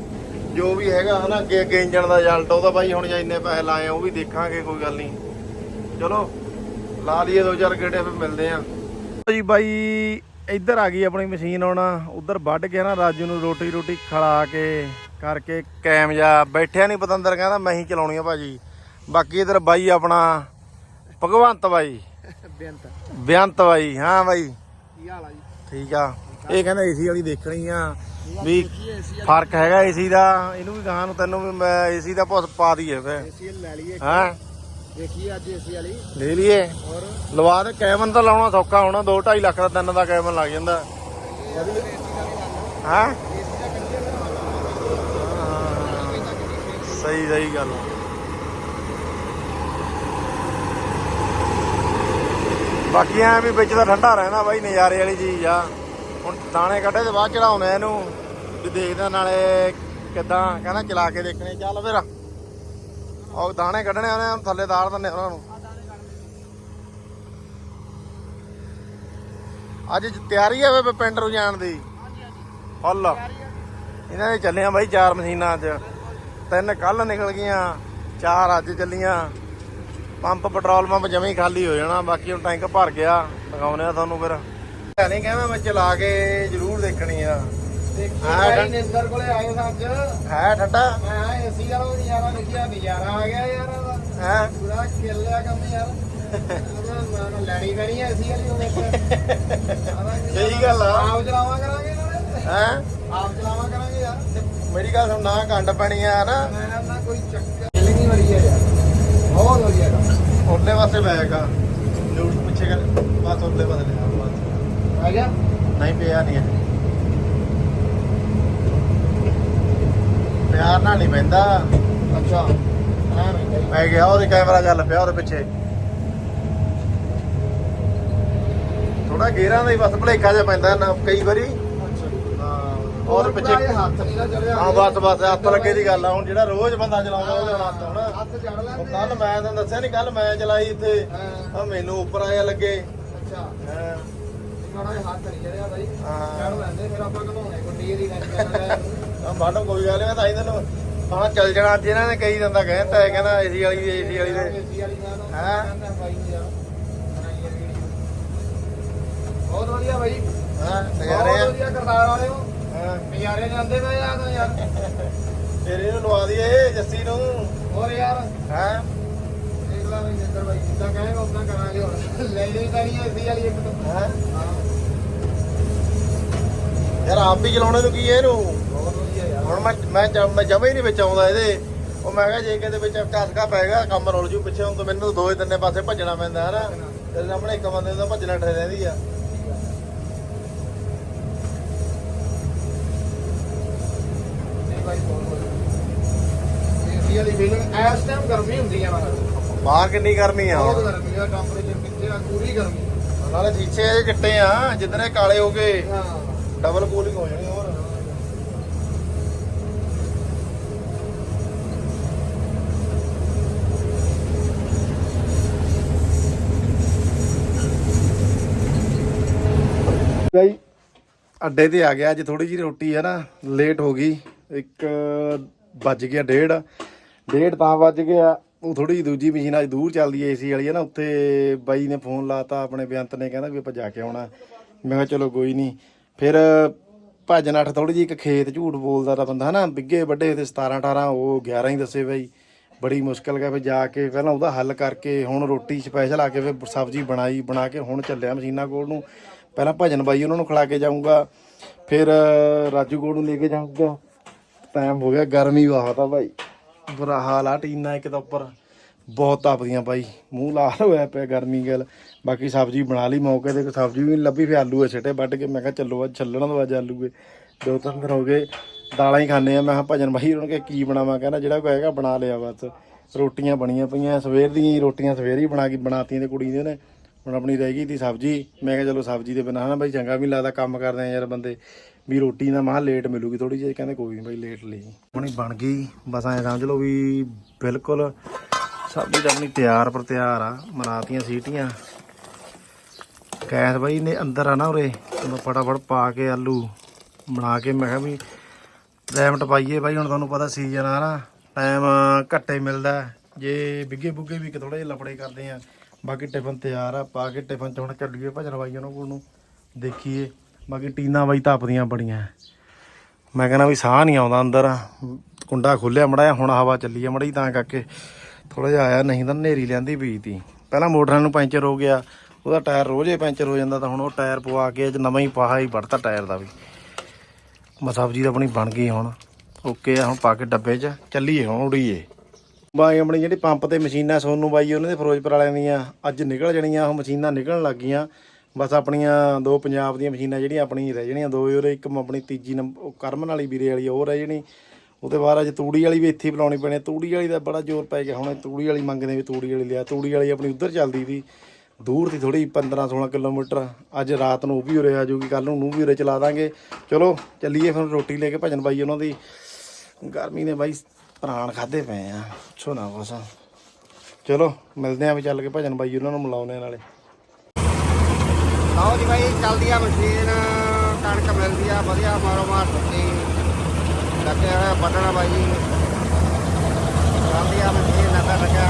ਜੋ ਵੀ ਹੈਗਾ ਹਨਾ ਅੱਗੇ ਅੱਗੇ ਇੰਜਣ ਦਾ ਰਿਜ਼ਲਟ ਉਹਦਾ ਬਾਈ ਹੁਣ ਜੇ ਇੰਨੇ ਪੈਸੇ ਲਾਏ ਉਹ ਵੀ ਦੇਖਾਂਗੇ, ਕੋਈ ਗੱਲ ਨਹੀਂ ਚਲੋ ਲਾ ਲਈਏ ਦੋ ਚਾਰ ਗੇੜੇ ਫਿਰ ਮਿਲਦੇ ਆ। ਜੀ ਬਾਈ ਇੱਧਰ ਆ ਗਈ ਆਪਣੀ ਮਸ਼ੀਨ ਹੁਣ। ਉਧਰ ਵੱਢ ਕੇ ਨਾ ਰਾਜੂ ਨੂੰ ਰੋਟੀ ਰੋਟੀ ਖਿਲਾ ਕੇ ਕਰਕੇ ਕੈਮ ਜਾ ਬੈਠਿਆ ਨਹੀਂ ਪਤੰਦਰ ਕਹਿੰਦਾ ਮੈਂ ਹੀ ਚਲਾਉਣੀ ਆ ਭਾਜੀ। ਬਾਕੀ ਇਧਰ ਬਾਈ ਆਪਣਾ ਭਗਵੰਤ ਬਾਈ। ਬੇਨਤ ਬੇਅੰਤ ਬਾਈ ਹਾਂ ਬਾਈ। ਕੀ ਹਾਲ ਆ ਜੀ? ਠੀਕ ਆ। ਇਹ ਕਹਿੰਦਾ ਏਸੀ ਵਾਲੀ ਦੇਖਣੀ ਆ ਵੀ ਫ਼ਰਕ ਹੈਗਾ ਏਸੀ ਦਾ। ਇਹਨੂੰ ਵੀ ਗਾਂ ਨੂੰ ਤੈਨੂੰ ਵੀ ਮੈਂ ਏਸੀ ਦਾ ਪੁੱਤ ਪਾ ਦਈਏ ਫੇ ਏਸੀ ਲੈ ਲਈਏ ਹਾਂ? ਦੇਖੀਏ ਅੱਜ ਏਸੀ ਵਾਲੀ। ਲੈ ਲਈਏ। ਹੋਰ? ਲਵਾ ਦੇ ਕੈਮਨ ਤਾਂ ਲਾਉਣਾ ਸੌਖਾ ਹੋਣਾ 2 2.5 ਲੱਖ ਦਾ ਤਿੰਨ ਦਾ ਕੈਮਨ ਲੱਗ ਜਾਂਦਾ। ਹਾਂ? ਸਹੀ ਸਹੀ ਗੱਲ। ਬਾਕੀ ਐ ਵੀ ਵਿੱਚ ਤਾਂ ਠੰਡਾ ਰਹਿੰਦਾ ਬਾਈ ਨਜ਼ਾਰੇ ਵਾਲੀ ਚੀਜ਼ ਆ। ਹੁਣ ਦਾਣੇ ਕੱਢੇ ਤੇ ਬਾਅਦ ਚੜਾਉਣੇ ਇਹਨੂੰ। ਵੀ ਦੇਖਦਾ ਨਾਲੇ ਕਿਦਾਂ ਕਹਿੰਦਾ ਚਲਾ ਕੇ ਦੇਖਣੇ ਚੱਲ ਫਿਰ। ਉਹ ਦਾਣੇ ਕੱਢਣੇ ਉਹਨੇ, ਥੱਲੇ ਤਾਰ ਦਿੰਦੇ ਉਹਨਾਂ ਨੂੰ। ਅੱਜ ਤਿਆਰੀ ਹੈ ਵੇ ਪਿੰਡ ਨੂੰ ਜਾਣ ਦੀ। ਫੁੱਲ। ਇਹਨਾਂ ਦੇ ਚੱਲੇ ਆ ਬਾਈ ਚਾਰ ਮਸ਼ੀਨਾਂ ਅੱਜ। ਤਿੰਨ ਕੱਲ ਨਿਕਲ ਗਈਆਂ, ਚਾਰ ਅੱਜ ਚੱਲੀਆਂ। ਪੰਪ, ਪੈਟਰੋਲ ਪੰਪ ਜਮੇ ਹੀ ਖਾਲੀ ਹੋ ਜਾਣਾ, ਬਾਕੀ ਹੁਣ ਟੈਂਕ ਭਰ ਗਿਆ। ਦਿਖਾਉਨੇ ਆ ਤੁਹਾਨੂੰ ਫਿਰ। ਨਹੀਂ ਕਹਿੰਦਾ ਮੈਂ ਚਲਾ ਕੇ ਜ਼ਰੂਰ ਦੇਖਣੀ ਆ। ਹਾਂ, ਠੰ- ਨਿੰਦਰ ਕੋਲੇ ਆਏ ਸਾਂ ਅੱਜ। ਹੈ ਠੰਡਾ? ਮੈਂ ਏਸੀ ਵਾਲਾ ਵੀ ਨਜ਼ਾਰਾ ਦੇਖਿਆ ਨਜ਼ਾਰਾ ਆ ਗਿਆ ਯਾਰ ਇਹਦਾ। ਹੈ। ਪੂਰਾ ਖੇਲ ਲਿਆ ਕੰਮ ਯਾਰ। ਮੈਂ ਲੈਣੀ ਪੈਣੀ ਐ ਏਸੀ ਵਾਲੀ ਉਹਦੇ ਸਹੀ ਗੱਲ ਆ। ਆਪ ਚਲਾਵਾ ਕਰਾਂਗੇ ਨਾਲੇ ਹੈ। ਆਪ ਚਲਾਵਾ ਕਰਾਂਗੇ ਯਾਰ। ਮੇਰੀ ਗੱਲ ਸੁਣ ਨਾ ਗੰਡ ਪੈਣੀ ਆ ਨਾ ਨਾ ਕੋਈ ਚੱਕਰ ਫੀਲਿੰਗ ਵਾਲੀ ਹੈ ਯਾਰ। ਬਹੁਤ ਵਧੀਆ ਕੰਮ ਉਰਲੇ ਪਾਸੇ ਬੈਗ ਆ ਨਿਊਟ ਪਿੱਛੇ ਕਰ ਬਸ ਉਰਲੇ ਪਾਸੇ ਲੈ ਆ ਗਿਆ? ਨਹੀਂ ਪਿਆ ਨਹੀਂ। ਹੈ ਪਿਆਰ ਨਾਲ ਨਹੀਂ ਪੈਂਦਾ ਅੱਛਾ। ਮੈਂ ਗਿਆ ਉਹਦੇ ਕੈਮਰਾ ਚੱਲ ਪਿਆ ਉਹਦੇ ਪਿੱਛੇ। ਥੋੜਾ ਗੇਰਾਂ ਦਾ ਹੀ ਬਸ ਭਲੇਖਾ ਜਿਹਾ ਪੈਂਦਾ ਨਾ ਕਈ ਵਾਰੀ। ਔਰ ਪਿੱਛੇ ਹੱਥ ਨਹੀਂ ਨਾ ਚੜਿਆ। ਹਾਂ ਬਸ ਬਸ ਹੱਥ ਲੱਗੇ ਦੀ ਗੱਲ ਆ। ਹੁਣ ਜਿਹੜਾ ਰੋਜ਼ ਬੰਦਾ ਚਲਾਉਂਦਾ ਉਹਦੇ ਹੱਥ ਹੁਣ। ਹੱਥ ਚੜ ਲੈਂਦੇ ਕੱਲ ਮੈਂ ਤੁਹਾਨੂੰ ਦੱਸਿਆ ਨਹੀਂ ਕੱਲ ਮੈਂ ਚਲਾਈ ਇੱਥੇ। ਮੈਨੂੰ ਉੱਪਰ ਆਇਆ ਲੱਗੇ। ਅੱਛਾ। ਹਾਂ। ਮਾੜਾ ਜਿਹਾ ਹੱਥ ਨਹੀਂ ਚੜਿਆ ਬਾਈ। ਹਾਂ। ਚੜ ਲੈਂਦੇ ਫਿਰ ਆਪਾਂ ਘਮਾਉਣੇ ਗੁੱਡੀ ਦੀ ਟੈਨਸ਼ਨ ਆ ਬਾਡੋ ਕੋਈ ਗੱਲ ਨਹੀਂ ਤਾਂ ਹੀ ਤੈਨੂੰ ਹਾਂ ਚੱਲ ਜਾਣਾ ਅੱਜ ਇਹਨਾਂ ਨੇ ਕਈ ਦਿਨ ਦਾ ਕਹਿੰਦਾ ਹੈ ਕਹਿੰਦਾ ਏਸੀ ਵਾਲੀ ਦੀ ਏਸੀ ਵਾਲੀ ਦੇ। ਏਸੀ ਵਾਲੀ ਦਾ ਹਾਂ। ਕਹਿੰਦਾ ਬਾਈ ਨੂੰ ਯਾਰ ਬਣਾਈ ਹੈ ਵੀਡੀਓ ਬਹੁਤ ਵਧੀਆ ਬਾਈ। ਹਾਂ ਬਹੁਤ ਨਜ਼ਾਰੇ ਆ। ਵਧੀਆ ਕਰਤਾਰ ਵਾਲੇ ਹੋ। ਹਾਂ। ਨਜ਼ਾਰੇ ਜਾਂਦੇ ਪਏ ਆ ਤਾਂ ਯਾਰ। ਫਿਰ ਇਹਨੂੰ ਲਵਾ ਦਈਏ ਜੱਸੀ ਨੂੰ। ਹੋਰ ਯਾਰ। ਹਾਂ? ਦੇਖ ਲਾ ਬਈ ਜਿੱਦਰ ਬਾਈ ਜਿੱਦਾਂ ਕਹੇਗਾ ਉਦਾਂ ਕਰਾਂਗੇ ਹੁਣ। ਲੈ ਲਈ ਤਾਂ ਨਹੀਂ ਏਸੀ ਵਾਲੀ ਇੱਕ ਤੋਂ। ਹਾਂ? ਹਾਂ। ਯਾਰ ਆਪ ਵੀ ਚਲਾਉਣੇ ਨੂੰ ਕੀ ਹੈ ਇਹਨੂੰ? ਬਹੁਤ ਵਧੀਆ ਯਾਰ। ਹੁਣ ਮੈਂ ਮੈਂ ਮੈਂ ਜਮੇ ਹੀ ਨਹੀਂ ਵਿੱਚ ਆਉਂਦਾ ਇਹਦੇ। ਉਹ ਮੈਂ ਕਿਹਾ ਜੇ ਕਿਤੇ ਵਿੱਚ ਟਸਕਾ ਪੈਗਾ ਕੰਮ ਰੁਲ ਜੂ ਪਿੱਛੇ ਹੁਣ ਤਾਂ ਮੈਨੂੰ ਦੋ ਹੀ ਤਿੰਨੇ ਪਾਸੇ ਭੱਜਣਾ ਪੈਂਦਾ ਹੈ ਨਾ ਤੇ ਸਾਹਮਣੇ ਇੱਕ ਬੰਦੇ ਦਾ ਭੱਜਣਾ ਠਹਿ ਰਹਿੰਦੀ ਆ। ਨਹੀਂ ਬਾਈ ਬਹੁਤ ਵਧੀਆ। ਏਸੀ ਵਾਲੀ ਫੀਲਿੰਗ ਇਸ ਟਾਈਮ ਗਰਮੀ ਹੁੰਦੀ ਹੈ ਬਾਹਰ। ਬਾਹਰ ਕਿੰਨੀ ਗਰਮੀ ਆ ਬਹੁਤ ਗਰਮੀ ਆ ਟੈਂਪਰੇਚਰ ਕਿੱਥੇ ਆ ਪੂਰੀ ਗਰਮੀ ਨਾਲੇ ਸ਼ੀਸ਼ੇ ਇਹਦੇ ਚਿੱਟੇ ਆ ਜਿੱਦਣੇ ਕਾਲੇ ਹੋ ਗਏ ਹਾਂ। ਡਬਲ ਕੂਲਿੰਗ ਹੋ ਜਾਣੀ ਹੋਰ। ਅੱਡੇ ਤੇ ਆ ਗਿਆ ਅੱਜ ਥੋੜੀ ਜੀ ਰੋਟੀ ਹੈ ਨਾ ਲੇਟ ਹੋ ਗਈ ਇੱਕ ਵੱਜ ਗਿਆ ਡੇਢ। ਡੇਢ ਤਾਂ ਵੱਜ ਗਿਆ। ਉਹ ਥੋੜੀ ਜਿਹੀ ਦੂਜੀ ਮਸ਼ੀਨ ਅੱਜ ਦੂਰ ਚੱਲਦੀ ਏ ਏਸੀ ਵਾਲੀ ਹੈ ਨਾ, ਉੱਥੇ ਬਾਈ ਨੇ ਫੋਨ ਲਾਤਾ ਆਪਣੇ ਬੇਅੰਤ ਨੇ ਕਹਿੰਦਾ ਵੀ ਆਪਾਂ ਜਾ ਕੇ ਆਉਣਾ। ਮੈਂ ਕਿਹਾ ਚਲੋ ਕੋਈ ਨਹੀਂ। ਫਿਰ ਭੱਜ ਨੱਠ ਥੋੜੀ ਜਿਹੀ ਇੱਕ ਖੇਤ ਝੂਠ ਬੋਲਦਾ ਤਾਂ ਬੰਦਾ ਹਨਾ ਬਿੱਗੇ ਵੱਡੇ ਤੇ 17 18 ਉਹ 11 ਹੀ ਦੱਸੇ ਬਾਈ। ਬੜੀ ਮੁਸ਼ਕਲ ਗਿਆ ਫਿਰ ਜਾ ਕੇ ਪਹਿਲਾਂ ਉਹਦਾ ਹੱਲ ਕਰਕੇ ਹੁਣ ਰੋਟੀ ਸਪੈਸ਼ਲ ਆ ਕੇ ਫਿਰ ਸਬਜ਼ੀ ਬਣਾਈ, ਬਣਾ ਕੇ ਹੁਣ ਚੱਲਿਆ ਮਸ਼ੀਨਾਂ ਕੋਲ ਨੂੰ। ਪਹਿਲਾਂ ਭਜਨ ਬਾਈ ਉਹਨਾਂ ਨੂੰ ਖਿਲਾ ਕੇ ਜਾਊਂਗਾ, ਫਿਰ ਰਾਜੂ ਕੋਲ ਨੂੰ ਲੈ ਕੇ ਜਾਊਂਗਾ। ਟਾਈਮ ਹੋ ਗਿਆ, ਗਰਮੀ ਬਹੁਤ ਆ ਭਾਈ ਬੁਰਾ ਹਾਲ ਆ, ਟੀਨਾ ਇੱਕ ਤਾਂ ਉੱਪਰ ਬਹੁਤ ਤਪਦੀਆਂ ਬਾਈ। ਮੂੰਹ ਲਾਲ ਹੋਇਆ ਪਿਆ ਗਰਮੀ ਗੱਲ। ਬਾਕੀ ਸਬਜ਼ੀ ਬਣਾ ਲਈ ਮੌਕੇ ਤੇ ਕੋਈ ਸਬਜ਼ੀ ਵੀ ਨਹੀਂ ਲੱਭੀ, ਫਿਰ ਆਲੂ ਛੱਟੇ ਵੱਢ ਕੇ। ਮੈਂ ਕਿਹਾ ਚੱਲੋ ਅੱਜ ਛੱਲਣਾ ਤੋਂ ਅੱਜ ਆਲੂਏ। ਏ ਦੋ ਤਿੰਨ ਦਿਨ ਹੋ ਗਏ, ਦਾਲਾਂ ਹੀ ਖਾਂਦੇ ਆ। ਮੈਂ ਕਿਹਾ ਭਜਨ ਬਾਈ ਉਹਨਾਂ ਕੇ ਕੀ ਬਣਾਵਾਂ? ਕਹਿੰਦਾ ਜਿਹੜਾ ਕੋਈ ਹੈਗਾ ਬਣਾ ਲਿਆ ਬਸ। ਰੋਟੀਆਂ ਬਣੀਆਂ ਪਈਆਂ, ਸਵੇਰ ਦੀਆਂ ਹੀ ਰੋਟੀਆਂ ਸਵੇਰ ਹੀ ਬਣਾ ਕੇ ਬਣਾਤੀਆਂ ਤੇ ਕੁੜੀ ਦੇ ਨੇ। ਹੁਣ ਆਪਣੀ ਰਹਿ ਗਈ ਤੀ ਸਬਜ਼ੀ। ਮੈਂ ਕਿਹਾ ਚਲੋ ਸਬਜ਼ੀ ਦੇ ਬਿਨਾਂ ਹਨਾ ਬਾਈ ਚੰਗਾ ਵੀ ਨੀ ਲੱਗਦਾ ਕੰਮ ਕਰਦੇ ਆ ਯਾਰ ਬੰਦੇ। ਵੀ ਰੋਟੀ ਨਾ ਮਾਹ ਲੇਟ ਮਿਲੂਗੀ ਥੋੜੀ ਜਿਹੀ, ਕਹਿੰਦੇ ਕੋਈ ਨਹੀਂ ਬਾਈ ਲੇਟ ਲਈ। ਹੁਣੀ ਬਣ ਗਈ, ਬਸ ਐਂ ਸਮਝ ਲਓ ਵੀ ਬਿਲਕੁਲ ਸਬਜ਼ੀ ਤਾਂ ਆਪਣੀ ਤਿਆਰ ਪਰ ਤਿਆਰ ਆ ਮਨਾਤੀਆਂ ਸੀਟੀਆਂ। ਗੈਸ ਬਾਈ ਨੇ ਅੰਦਰ ਆ ਨਾ ਉਰੇ ਤੇ ਮੈਂ ਫਟਾਫਟ ਪਾ ਕੇ ਆਲੂ ਬਣਾ ਕੇ, ਮੈਂ ਕਿਹਾ ਵੀ ਟਾਈਮ ਟਪਾਈਏ ਬਾਈ, ਹੁਣ ਤੁਹਾਨੂੰ ਪਤਾ ਸੀਜ਼ਨ ਆ ਨਾ ਟਾਈਮ ਘੱਟੇ ਮਿਲਦਾ। ਜੇ ਬਿੱਗੇ ਬੁੱਗੇ ਵੀ ਥੋੜੇ ਜਿਹੇ ਲਫੜੇ ਕਰਦੇ ਆ, ਬਾਕੀ ਟਿਫਨ ਤਿਆਰ ਆ, ਪਾ ਕੇ ਟਿਫਨ ਚ ਹੁਣ ਚੱਲੀਏ ਭਜਨ ਬਾਈ ਉਹਨਾਂ ਕੋਲ ਨੂੰ ਦੇਖੀਏ। ਬਾਕੀ ਟੀਨਾ ਬਾਈ ਧੱਪਦੀਆਂ ਬੜੀਆਂ ਮੈਂ ਕਹਿੰਦਾ ਵੀ ਸਾਹ ਨਹੀਂ ਆਉਂਦਾ ਅੰਦਰ। ਕੁੰਡਾ ਖੁੱਲਿਆ ਮੜਾ ਹੁਣ ਹਵਾ ਚੱਲੀ ਆ ਮੜੀ ਤਾਂ ਕਰਕੇ ਥੋੜਾ ਜਿਹਾ ਆਇਆ, ਨਹੀਂ ਤਾਂ ਨੇਰੀ ਲੈਂਦੀ ਪਈ ਤੀ ਪਹਿਲਾਂ ਮੋਟਰਾਂ ਨੂੰ ਪੈਂਚਰ ਹੋ ਗਿਆ, ਉਹਦਾ ਟਾਇਰ ਰੋਜ਼ੇ ਪੈਂਚਰ ਹੋ ਜਾਂਦਾ, ਤਾਂ ਹੁਣ ਉਹ ਟਾਇਰ ਪਵਾ ਕੇ ਅੱਜ ਨਵਾਂ ਹੀ ਪਾਹਾ ਹੀ ਵੜਤਾ ਟਾਇਰ ਦਾ ਵੀ। ਬਸ ਸਬਜ਼ੀ ਤਾਂ ਆਪਣੀ ਬਣ ਗਈ ਹੁਣ। ਓਕੇ ਆ, ਹੁਣ ਪਾ ਕੇ ਡੱਬੇ 'ਚ ਚੱਲੀਏ, ਹੁਣ ਉੜੀਏ ਬਾਈ ਆਪਣੀ ਜਿਹੜੀ ਪੰਪ ਤੇ ਮਸ਼ੀਨਾਂ ਸੋਨੂੰ ਬਾਈ, ਉਹਨਾਂ ਦੇ ਫਿਰੋਜ਼ਪੁਰ ਵਾਲਿਆਂ ਦੀਆਂ ਅੱਜ ਨਿਕਲ ਜਾਣੀਆਂ, ਉਹ ਮਸ਼ੀਨਾਂ ਨਿਕਲਣ ਲੱਗ ਗਈਆਂ। ਬਸ ਆਪਣੀਆਂ ਦੋ ਪੰਜਾਬ ਦੀਆਂ ਮਸ਼ੀਨਾਂ ਜਿਹੜੀਆਂ ਆਪਣੀ ਰਹਿ ਜਾਣੀਆਂ, ਦੋ ਹੀ ਉਹਦੇ ਇੱਕ ਆਪਣੀ ਤੀਜੀ ਨੰਬਰ ਉਹ ਕਰਮਨ ਵਾਲੀ, ਵੀਰੇ ਵਾਲੀ ਉਹ ਰਹਿ ਜਾਣੀ। ਉਹਦੇ ਬਾਅਦ ਅੱਜ ਤੂੜੀ ਵਾਲੀ ਵੀ ਇੱਥੇ ਹੀ ਬੁਲਾਉਣੀ ਪੈਣੀ ਤੂੜੀ ਵਾਲੀ ਦਾ ਬੜਾ ਜ਼ੋਰ ਪੈ ਗਿਆ। ਹੁਣ ਤੂੜੀ ਵਾਲੀ ਮੰਗਦੇ ਵੀ ਤੂੜੀ ਵਾਲੀ ਲਿਆ। ਤੂੜੀ ਵਾਲੀ ਆਪਣੀ ਉੱਧਰ ਚੱਲਦੀ ਸੀ। ਦੂਰ ਦੀ ਥੋੜੀ 15 16 ਕਿਲੋਮੀਟਰ। ਅੱਜ ਰਾਤ ਨੂੰ ਉਹ ਵੀ ਉਰੇ ਆ ਜੂਗੀ ਕੱਲ ਨੂੰ ਨੂੰ ਵੀ ਉਰੇ ਚਲਾ ਦਾਂਗੇ। ਚਲੋ, ਚੱਲੀਏ ਫਿਰ ਰੋਟੀ ਲੈ ਕੇ ਭਜਨ ਬਾਈ ਉਹਨਾਂ ਦੀ। ਗਰਮੀ ਨੇ ਬਾਈ ਪ੍ਰਾਣ ਖਾਦੇ ਪਏ ਆ। ਪੁੱਛੋ ਨਾ ਕੁਛ। ਚਲੋ, ਮਿਲਦੇ ਆ ਵੀ ਚੱਲ ਕੇ ਭਜਨ ਬਾਈ ਉਹਨਾਂ ਨੂੰ ਮਿਲਾਉਣੇ ਨਾਲੇ। ਲਓ ਜੀ ਬਾਈ ਚੱਲਦੀ ਆ ਮਸ਼ੀਨ ਕਣਕ ਮਿਲਦੀ ਆ, ਵਧੀਆ ਮਾਰੋ ਮਾਰ ਸੁੱਤੀ ਲੱਗਿਆ ਹੋਇਆ ਵੱਢਣਾ ਬਾਈ। ਚੱਲਦੀ ਆ ਮਸ਼ੀਨ ਲੱਗਾ ਲੱਗਿਆ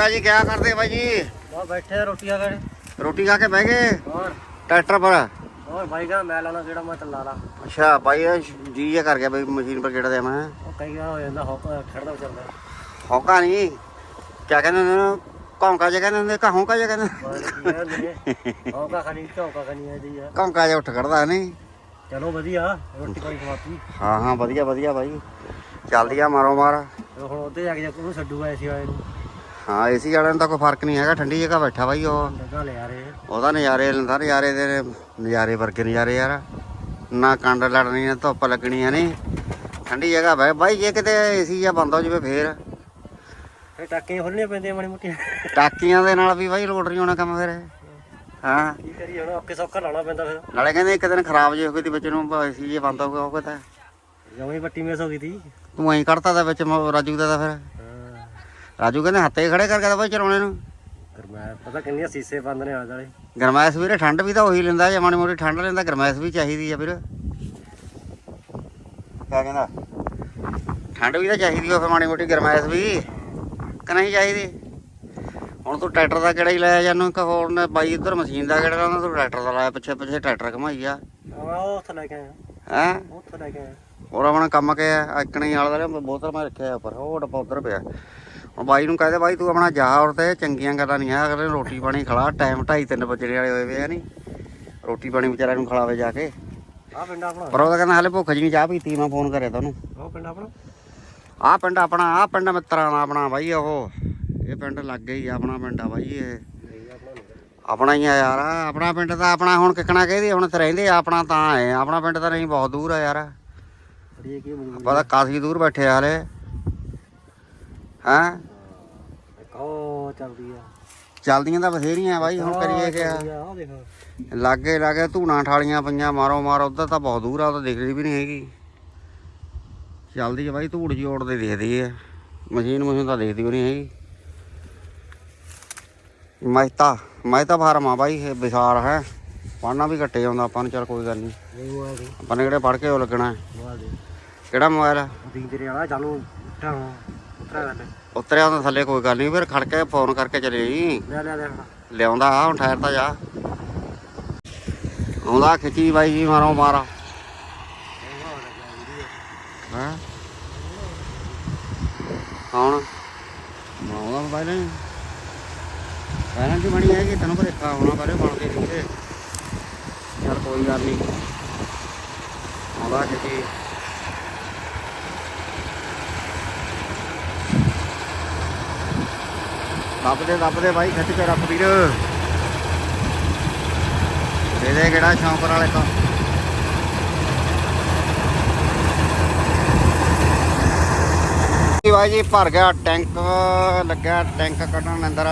ਕਾਕਾ ਜੀ ਕਿਆ ਕਰਦੇ ਬਾਈ ਜੀ? ਬਾ ਬੈਠੇ ਰੋਟੀਆਂ ਕਰ ਰੋਟੀ ਖਾ ਕੇ ਬਹਿ ਗਏ? ਹੋਰ। ਟਰੈਕਟਰ ਪਰ। ਹੋਰ ਭਾਈ ਕਾ ਮੈਂ ਲਾਣਾ ਕਿਹੜਾ ਮੈਂ ਤੱਲਾ ਲਾ। ਅੱਛਾ ਬਾਈ ਇਹ ਜੀ ਇਹ ਕਰ ਗਿਆ ਬਈ ਮਸ਼ੀਨ ਪਰ ਕਿਹੜਾ ਦੇ ਮੈਂ ਉਹ ਕਈ ਵਾਰ ਹੋ ਜਾਂਦਾ ਹੋ ਖੜਦਾ ਚੱਲਦਾ ਹੌਕਾ ਨਹੀਂ। ਕਿਆ ਕਹਿੰਦੇ ਨੇ ਕੌਂਕਾ ਜਿਹਾ ਕਹਿੰਦੇ ਹੁੰਦੇ ਕਾ ਹੌਂਕਾ ਜਿਹਾ ਕਹਿੰਦੇ ਬਾਹਰ ਕੀ ਕਹਿੰਦੇ ਹੋ ਕਾ ਖਾਣੀ ਝੌਕਾ ਖਾਣੀ ਆਦੀ ਆ। ਕੌਂਕਾ ਜਿਹਾ ਉੱਠ ਖੜਦਾ ਨਹੀਂ। ਚਲੋ ਵਧੀਆ ਰੋਟੀ ਪਾਣੀ ਖਵਾਤੀ। ਹਾਂ ਹਾਂ ਵਧੀਆ ਵਧੀਆ ਬਾਈ। ਚੱਲਦੀ ਆ ਮਾਰੋ ਮਾਰ। ਹੁਣ ਉੱਤੇ ਜਾ ਕੇ ਜਾ ਉਹਨੂੰ ਛੱਡੂਗਾ ਐਸੀ ਵਾਲੇ ਨੂੰ। ਹਾਂ ਏਸੀ ਵਾਲਿਆਂ ਨੂੰ ਤਾਂ ਕੋਈ ਫ਼ਰਕ ਨਹੀਂ ਹੈਗਾ ਠੰਡੀ ਜਗ੍ਹਾ ਬੈਠਾ ਬਾਈ ਉਹ। ਲੱਗਾ ਉਹਦਾ ਨਜ਼ਾਰੇ ਲੈਂਦਾ ਨਜ਼ਾਰੇ ਦੇ ਨਜ਼ਾਰੇ ਵਰਗੇ ਨਜ਼ਾਰੇ ਯਾਰ। ਨਾ ਕੰਡ ਲੜਨੀ ਨਾ ਧੁੱਪ ਲੱਗਣੀ ਆ ਨਹੀਂ ਠੰਡੀ ਜਗ੍ਹਾ ਬੈ ਬਾਈ ਜੇ ਕਿਤੇ ਏਸੀ ਜਾਂ ਬੰਦ ਹੋ ਜਾਵੇ ਫੇਰ। ਟਾਕੀਆਂ ਖੋਲਣੀਆਂ ਪੈਂਦੀਆਂ ਮਾੜੀ ਮੋਟੀਆਂ। ਟਾਕੀਆਂ ਦੇ ਨਾਲ ਵੀ ਬਾਈ ਲੋਟ ਨਹੀਂ ਹੋਣਾ ਕੰਮ ਫਿਰ। ਹਾਂ। ਕੀ ਕਰੀਏ ਹੁਣ ਔਕੇ ਸੌਖਾ ਲਾਉਣਾ ਪੈਂਦਾ ਫਿਰ। ਨਾਲੇ ਕਹਿੰਦੇ ਇੱਕ ਦਿਨ ਖਰਾਬ ਜੇ ਹੋ ਗਈ ਤੇ ਵਿੱਚ ਨੂੰ ਏਸੀ ਜੇ ਬੰਦ ਹੋ ਗਿਆ ਉਹ ਤਾਂ ਜਮੀ ਮਿਸ ਹੋ ਗਈ ਤੀ। ਤੂੰ ਐਂ ਕੱਢਤਾ ਦਾ ਵਿੱਚ ਰਾਜੂ ਦਾ ਤਾਂ ਫਿਰ। ਹਾਂ ਰਾਜੂ ਕਹਿੰਦੇ ਹੱਥੇ ਖੜੇ ਕਰਕੇ ਤਾਂ ਬਾਈ ਚਲਾਉਣੇ ਨੂੰ। ਗਰਮੈਸ਼ ਪਤਾ ਕਿੰਨੀਆਂ ਸੀਸੇ ਬੰਦ ਨੇ ਆਲੇ ਦੁਆਲੇ ਗਰਮੈਸ਼ ਵੀਰੇ ਠੰਡ ਵੀ ਤਾਂ ਉਹੀ ਲੈਂਦਾ ਜੇ ਮਾੜੀ ਮੋਟੀ ਠੰਡ ਲੈਂਦਾ ਗਰਮੈਸ਼ ਵੀ ਚਾਹੀਦੀ ਆ ਵੀਰ। ਕਿਆ ਕਹਿੰਦਾ? ਠੰਡ ਵੀ ਤਾਂ ਚਾਹੀਦੀ ਉਹ ਫਿਰ ਮਾੜੀ ਮੋਟੀ ਗਰਮੈਸ਼ ਵੀ। ਕਿ ਨਹੀਂ ਚਾਹੀਦੀ? ਹੁਣ ਤੂੰ ਟਰੈਕਟਰ ਦਾ ਕਿਹੜਾ ਹੀ ਲਾਇਆ ਜਾਨੂੰ ਇੱਕ ਹੋਰ ਨੇ ਬਾਈ ਇੱਧਰ ਮਸ਼ੀਨ ਦਾ ਕਿਹੜਾ ਲਾਉਂਦਾ ਤੂੰ ਟਰੈਕਟਰ ਦਾ ਲਾਇਆ ਪਿੱਛੇ ਪਿੱਛੇ ਟਰੈਕਟਰ ਘਮਾਈ ਆ। ਆ ਉਹ ਉੱਥੇ ਲੈ ਕੇ ਆਇਆ। ਹੈ? ਉੱਥੇ ਲੈ ਕੇ ਆਇਆ। ਹੋਰ ਆਪਣਾ ਕੰਮ ਕੀ ਆ? ਇਕਣਾ ਦਾ ਬੋਤਲ ਮੈਂ ਰੱਖਿਆ ਉੱਪਰ ਉਹ ਡੱਬਾ ਉੱਧਰ ਪਿਆ। ਹੁਣ ਬਾਈ ਨੂੰ ਕਹਦੇ ਬਾਈ ਤੂੰ ਆਪਣਾ ਜਾ ਔਰ ਤੇ ਚੰਗੀਆਂ ਗੱਲਾਂ ਨਹੀਂ ਆ ਅਗਲੇ ਰੋਟੀ ਪਾਣੀ ਖਲਾ ਟਾਈਮ 2:30 3 ਵਜੇ ਵਾਲੇ ਹੋਏ ਵੇ ਆ ਨਹੀਂ ਰੋਟੀ ਪਾਣੀ ਵਿਚਾਰਿਆਂ ਨੂੰ ਖਿਲਾਵੇ ਜਾ ਕੇ। ਆ ਪਿੰਡ ਆਪਣਾ? ਪਰ ਉਹ ਤਾਂ ਕਹਿੰਦਾ ਹਲੇ ਭੁੱਖ ਜੀ ਨਹੀਂ ਚਾਹ ਪੀਤੀ ਮੈਂ ਫੋਨ ਕਰਿਆ ਤੁਹਾਨੂੰ ਉਹ ਪਿੰਡ ਆਪਣਾ? ਆਹ ਪਿੰਡ ਆਪਣਾ ਆਹ ਪਿੰਡ ਮਿੱਤਰਾਂ ਦਾ ਆਪਣਾ ਬਾਈ ਉਹ। ਇਹ ਪਿੰਡ ਲੱਗੇ ਹੀ ਆ, ਆਪਣਾ ਪਿੰਡ ਆ ਬਾਈ ਇਹ। ਆਪਣਾ ਹੀ ਆ ਯਾਰ ਆਪਣਾ ਪਿੰਡ ਤਾਂ ਆਪਣਾ ਹੁਣ ਕਿੱਕਣਾ ਕਹਿੰਦੇ ਹੁਣ ਤੇ ਰਹਿੰਦੇ ਆ, ਆਪਣਾ ਤਾਂ ਹੈ ਆਪਣਾ ਪਿੰਡ ਤਾਂ ਨਹੀਂ ਬਹੁਤ ਦੂਰ ਆ ਯਾਰ। ਆਪਾਂ ਤਾਂ ਕਾਫੀ ਦੂਰ ਬੈਠੇ ਆ ਹਲੇ। ਹੈਂ? ਚੱਲਦੀ ਆ। ਚੱਲਦੀਆਂ ਤਾਂ ਬਥੇਰੀਆਂ ਬਾਈ ਹੁਣ ਕਰੀਏ ਕਿਆ? ਆ ਦੇਖ। ਲਾਗੇ ਲਾਗੇ ਧੂਣਾ ਠਾਲੀਆਂ ਪਈਆਂ ਮਾਰੋ ਮਾਰ ਉਧਰ ਤਾਂ ਬਹੁਤ ਦੂਰ ਆ ਉਹ ਤਾਂ ਦਿਖਦੀ ਵੀ ਨਹੀਂ ਹੈਗੀ। ਚੱਲਦੀ ਆ ਬਾਈ ਧੂੜ ਜੀ ਉੜਦੇ ਦਿਖਦੀ ਆ। ਮਸ਼ੀਨ ਮਸ਼ੀਨ ਤਾਂ ਦਿਖਦੀ ਵੀ ਨਹੀਂ ਹੈਗੀ। ਮਹਿਤਾ ਮਹਿਤਾ ਫਾਰਮ ਆ ਬਾਈ ਇਹ ਵਿਸਾਰ ਹੈ। ਪੜਨਾ ਵੀ ਘੱਟੇ ਆਉਂਦਾ ਆਪਾਂ ਨੂੰ ਚੱਲ ਕੋਈ ਗੱਲ ਨਹੀਂ। ਉਹ ਆ ਦੇ ਆਪਾਂ ਨੇ ਕਿਹੜੇ ਪੜ ਕੇ ਉਹ ਲੱਗਣਾ। ਹੈ। ਉਹ ਆ ਦੇ ਕਿਹੜਾ ਮੋਬਾਈਲ? ਆ ਦੀ ਤੇਰੇ ਵਾਲਾ ਚਾਲੂ ਉੱਠਾ ਉਤਰਾ ਗੱਲ। ਉਤਰਿਆ ਹੁੰਦਾ ਥੱਲੇ ਕੋਈ ਗੱਲ ਨਹੀਂ ਫਿਰ ਖੜ ਕੇ ਫੋਨ ਕਰਕੇ ਚਲੇ ਜੀ। ਲੈ ਲੈ ਲੈ। ਲਿਆਉਂਦਾ ਆ ਹੁਣ ਠਹਿਰ ਤਾਂ ਜਾ। ਆਉਂਦਾ ਖਿੱਚੀ ਬਾਈ ਜੀ ਮਾਰੋ ਮਾਰਾ। ਹਾਂ? ਕੌਣ? ਬਣਾਉਂਦਾ ਮੋਬਾਈਲ ਨਹੀਂ ਪਹਿਲਾਂ ਕੀ ਬਣੀ ਹੈਗੀ ਤੈਨੂੰ ਭਰੇਖਾ ਹੋਣਾ ਪਹਿਲੇ ਬਣਦੇ ਨਹੀਂ ਤੇ ਯਾਰ ਕੋਈ ਗੱਲ ਨਹੀਂ। ਆਉਂਦਾ ਖਿੱਚੀ। ਦੱਬਦੇ ਦੱਬਦੇ ਬਾਈ, ਖਿੱਚ ਕੇ ਰੱਖ ਵੀਰ। ਇਹਦੇ ਕਿਹੜਾ ਸ਼ੌਂਕਰ ਵਾਲੇ ਤੋਂ ਜੀ ਬਾਈ ਜੀ, ਭਰ ਗਿਆ ਟੈਂਕ ਲੱਗਾ ਟੈਂਕ ਕੱਢਣ ਅੰਦਰ।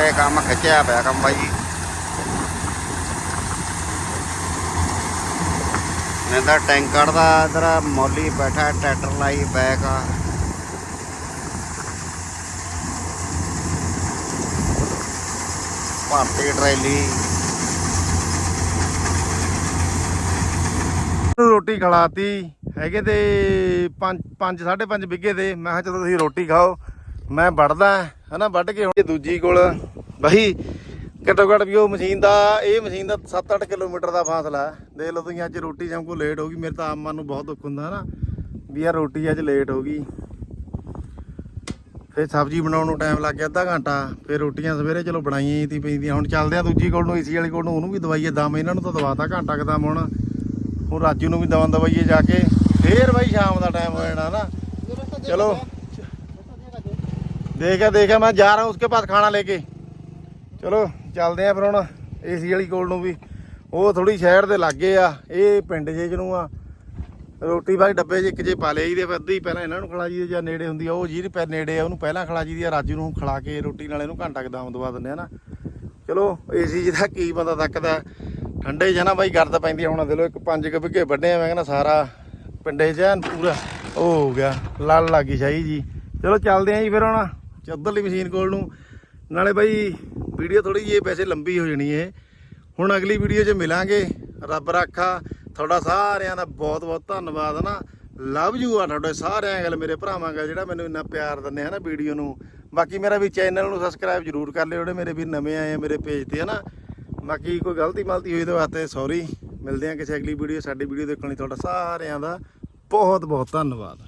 ਤੇ ਕੰਮ ਖਿੱਚਿਆ ਪਿਆ ਕੰਮ ਬਾਈ ਜੀ। ਇਹਦਾ ਟੈਂਕਰ ਦਾ ਇਧਰ ਮੌਲੀ ਬੈਠਾ, ਟਰੈਕਟਰ ਲਾਈ ਬੈਕ ਆ। ਭਾਰਤੀ ਟਰੈਲੀ। ਰੋਟੀ ਖਲਾਤੀ, ਹੈਗੇ ਤੇ 5 5 5.5 ਬਿੱਗੇ ਦੇ ਮੈਂ ਕਿਹਾ ਚਲੋ ਤੁਸੀਂ ਰੋਟੀ ਖਾਓ। ਮੈਂ ਵੜਦਾ। ਹਨਾ, ਵੱਢ ਕੇ ਹੁਣ ਦੂਜੀ ਕੋਲ। ਬਾਈ, ਘੱਟੋ ਘੱਟ ਵੀ ਉਹ ਮਸ਼ੀਨ ਦਾ, ਇਹ ਮਸ਼ੀਨ ਦਾ 7-8 ਕਿਲੋਮੀਟਰ ਦਾ ਫਾਸਲਾ ਹੈ। ਦੇਖ ਲਓ ਤੁਸੀਂ, ਅੱਜ ਰੋਟੀ ਸ਼ਾਮ ਕੋ ਲੇਟ ਹੋ ਗਈ। ਮੇਰੇ ਤਾਂ ਆਮ ਮਨ ਨੂੰ ਬਹੁਤ ਦੁੱਖ ਹੁੰਦਾ ਹਨਾ, ਵੀ ਯਾਰ ਰੋਟੀ ਅੱਜ ਲੇਟ ਹੋ ਗਈ। ਫਿਰ ਸਬਜ਼ੀ ਬਣਾਉਣ ਨੂੰ ਟਾਈਮ ਲੱਗ ਗਿਆ ਅੱਧਾ ਘੰਟਾ। ਫਿਰ ਰੋਟੀਆਂ ਸਵੇਰੇ ਚਲੋ ਬਣਾਈਆਂ ਹੀ ਤੀ ਪੈਂਦੀਆਂ ਹੁਣ ਚੱਲਦੇ ਆ ਦੂਜੀ ਕੋਲ ਨੂੰ, ਏਸੀ ਵਾਲੀ ਕੋਲ ਨੂੰ, ਉਹਨੂੰ ਵੀ ਦਵਾਈਏ। ਦਮ ਇਹਨਾਂ ਨੂੰ ਤਾਂ ਦਵਾਤਾ ਘੰਟਾ ਕਦਮ ਹੁਣ। ਹੁਣ ਰਾਜੂ ਨੂੰ ਵੀ ਦਵਾਂ ਦਵਾਈਏ ਜਾ ਕੇ। ਫੇਰ ਬਾਈ ਸ਼ਾਮ ਦਾ ਟਾਈਮ ਹੋ ਜਾਣਾ ਨਾ ਚਲੋ। ਦੇਖਿਆ ਦੇਖਿਆ, ਮੈਂ ਜਾ ਰਹਾ ਉਸਕੇ ਪਾਸ ਖਾਣਾ ਲੈ ਕੇ। ਚਲੋ, ਚੱਲਦੇ ਆ ਫਿਰ ਹੁਣ ਏਸੀ ਵਾਲੀ ਕੋਲ ਨੂੰ ਵੀ। ਉਹ ਥੋੜੀ ਸ਼ਹਿਰ ਦੇ ਲਾਗੇ ਆ, ਇਹ ਪਿੰਡ ਜੇ ਚ ਨੂੰ ਆ। ਰੋਟੀ ਬਾਈ ਡੱਬੇ 'ਚ ਇੱਕ ਜੇ ਪਾ ਲਈ ਦੇ ਫਿਰ ਅੱਧੀ ਪਹਿਲਾਂ ਇਹਨਾਂ ਨੂੰ ਖਿਲਾ ਜੀ ਜਾਂ ਨੇੜੇ ਹੁੰਦੀ ਆ। ਉਹ ਜਿਹਦੇ ਪੈ ਨੇੜੇ ਆ, ਉਹਨੂੰ ਪਹਿਲਾਂ ਖਿਲਾ ਜੀ ਦੀ ਆ, ਰਾਜੂ ਨੂੰ ਖਿਲਾ ਕੇ ਰੋਟੀ ਨਾਲ ਇਹਨੂੰ ਘੰਟਾ ਕਦਾਮ ਦਵਾ ਦਿੰਦੇ ਆ ਨਾ। ਚਲੋ, ਏਸੀ ਜਿਹਦਾ ਕੀ ਬੰਦਾ ਤੱਕਦਾ ਠੰਡੇ 'ਚ ਨਾ ਬਾਈ, ਗਰਦ ਪੈਂਦੀ ਆ ਹੁਣ ਦੇ ਲੋ ਇੱਕ ਪੰਜ ਕੁ ਬਿੱਗੇ ਵੱਡੇ ਆ, ਮੈਂ ਕਹਿੰਦਾ ਸਾਰਾ ਪਿੰਡੇ 'ਚ ਐਨ ਪੂਰਾ ਉਹ ਹੋ ਗਿਆ, ਲੜ ਲੱਗੀ ਸ਼ਾਹੀ ਜੀ। ਚਲੋ, ਚੱਲਦੇ ਆਂ ਜੀ ਫਿਰ ਹੁਣ। ਚੱਦਰਲੀ ਮਸ਼ੀਨ ਕੋਲ ਨੂੰ। ਨਾਲੇ ਬਾਈ, ਵੀਡੀਓ ਥੋੜੀ ਜਿਹੀ ਵੈਸੇ ਲੰਬੀ ਹੋ ਜਾਣੀ ਹੈ ਹੁਣ ਅਗਲੀ ਵੀਡੀਓ 'ਚ ਮਿਲਾਂਗੇ। ਰੱਬ ਰਾਖਾ, ਤੁਹਾਡਾ ਸਾਰਿਆਂ ਦਾ ਬਹੁਤ ਬਹੁਤ ਧੰਨਵਾਦ ਨਾ। ਲਵ ਯੂ ਆ ਤੁਹਾਡੇ ਸਾਰਿਆਂ ਗੱਲ ਮੇਰੇ ਭਰਾਵਾਂ ਗੱਲ, ਜਿਹੜਾ ਮੈਨੂੰ ਇੰਨਾ ਪਿਆਰ ਦਿੰਦੇ ਆ ਨਾ ਵੀਡੀਓ ਨੂੰ। ਬਾਕੀ ਮੇਰਾ ਵੀ ਚੈਨਲ ਨੂੰ ਸਬਸਕ੍ਰਾਈਬ ਜਰੂਰ ਕਰ ਲਿਓ, ਜਿਹੜੇ ਮੇਰੇ ਵੀ ਨਵੇਂ ਆਏ ਆ ਮੇਰੇ ਪੇਜ ਤੇ ਹਨਾ ਬਾਕੀ ਕੋਈ ਗਲਤੀ ਮਲਤੀ ਹੋਈ ਤਾਂ ਵਾਸਤੇ ਸੌਰੀ ਮਿਲਦੇ ਆ ਕਿਸੇ ਅਗਲੀ ਵੀਡੀਓ, ਸਾਡੀ ਵੀਡੀਓ ਦੇਖਣ ਲਈ ਤੁਹਾਡਾ ਸਾਰਿਆਂ ਦਾ ਬਹੁਤ ਬਹੁਤ ਧੰਨਵਾਦ।